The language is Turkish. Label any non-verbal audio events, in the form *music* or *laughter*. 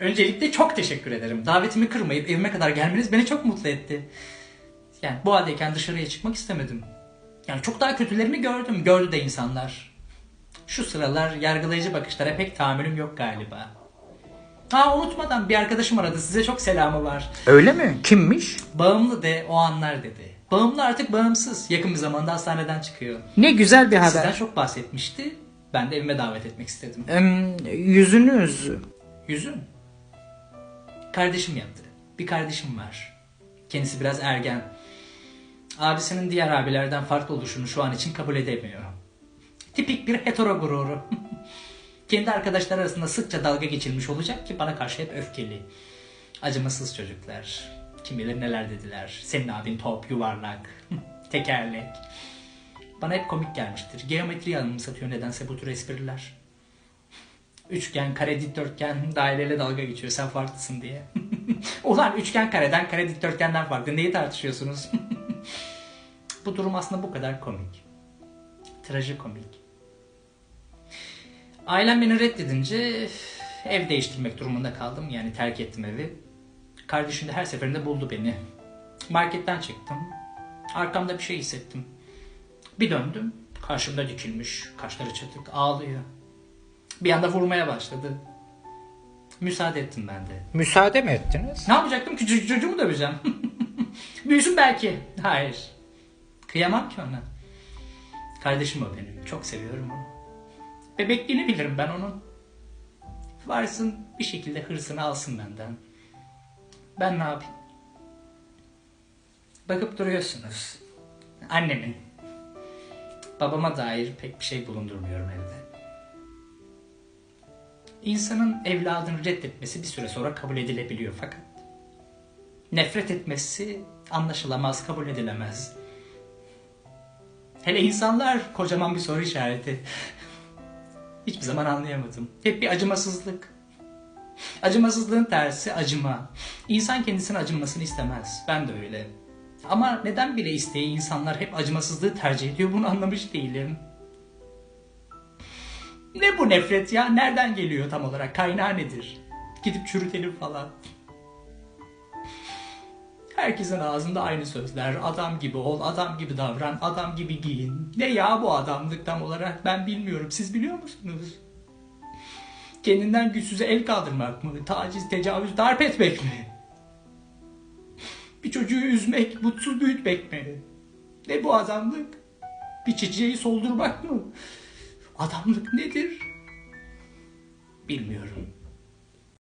Öncelikle çok teşekkür ederim. Davetimi kırmayıp evime kadar gelmeniz beni çok mutlu etti. Yani bu haldeyken dışarıya çıkmak istemedim. Yani çok daha kötülerini gördüm. Gördü de insanlar. Şu sıralar yargılayıcı bakışlara pek tahammülüm yok galiba. Ha unutmadan bir arkadaşım aradı. Size çok selamı var. Öyle mi? Kimmiş? Bağımlı de o anlar dedi. Bağımlı artık bağımsız. Yakın bir zamanda hastaneden çıkıyor. Ne güzel bir Sizden haber. çok bahsetmişti. Ben de evime davet etmek istedim. Em, yüzünüz. Yüzün. Kardeşim yaptı. Bir kardeşim var. Kendisi biraz ergen. Abisinin diğer abilerden farklı oluşunu şu an için kabul edemiyor. Tipik bir hetero gururu. *laughs* Kendi arkadaşlar arasında sıkça dalga geçilmiş olacak ki bana karşı hep öfkeli. Acımasız çocuklar. Kim bilir neler dediler. Senin abin top, yuvarlak, *laughs* tekerlek. Bana hep komik gelmiştir. Geometriyi anımsatıyor nedense bu tür espriler. Üçgen, kare, dikdörtgen, daireyle dalga geçiyor. Sen farklısın diye. *laughs* Ulan üçgen kareden, kare dikdörtgenden farklı. Neyi tartışıyorsunuz? *laughs* bu durum aslında bu kadar komik. Trajikomik. Ailem beni reddedince ev değiştirmek durumunda kaldım. Yani terk ettim evi. Kardeşim de her seferinde buldu beni. Marketten çıktım. Arkamda bir şey hissettim. Bir döndüm. Karşımda dikilmiş. Kaşları çatık. Ağlıyor. Bir anda vurmaya başladı. Müsaade ettim ben de. Müsaade mi ettiniz? Ne yapacaktım? Küçük çocuğu mu döveceğim? *laughs* Büyüsün belki. Hayır. Kıyamam ki ona. Kardeşim o benim. Çok seviyorum onu. Bebekliğini bilirim ben onun. Varsın bir şekilde hırsını alsın benden. Ben ne yapayım? Bakıp duruyorsunuz. Annemin. Babama dair pek bir şey bulundurmuyorum evde. İnsanın evladını reddetmesi bir süre sonra kabul edilebiliyor fakat nefret etmesi anlaşılamaz, kabul edilemez. Hele insanlar kocaman bir soru işareti. Hiçbir zaman anlayamadım. Hep bir acımasızlık. Acımasızlığın tersi acıma. İnsan kendisine acınmasını istemez. Ben de öyle. Ama neden bile isteği insanlar hep acımasızlığı tercih ediyor bunu anlamış değilim. Ne bu nefret ya? Nereden geliyor tam olarak? Kaynağı nedir? Gidip çürütelim falan. Herkesin ağzında aynı sözler. Adam gibi ol, adam gibi davran, adam gibi giyin. Ne ya bu adamlık tam olarak? Ben bilmiyorum. Siz biliyor musunuz? Kendinden güçsüze el kaldırmak mı? Taciz, tecavüz, darp etmek mi? Bir çocuğu üzmek, mutsuz büyütmek mi? Ne bu adamlık? Bir çiçeği soldurmak mı? Adamlık nedir? Bilmiyorum.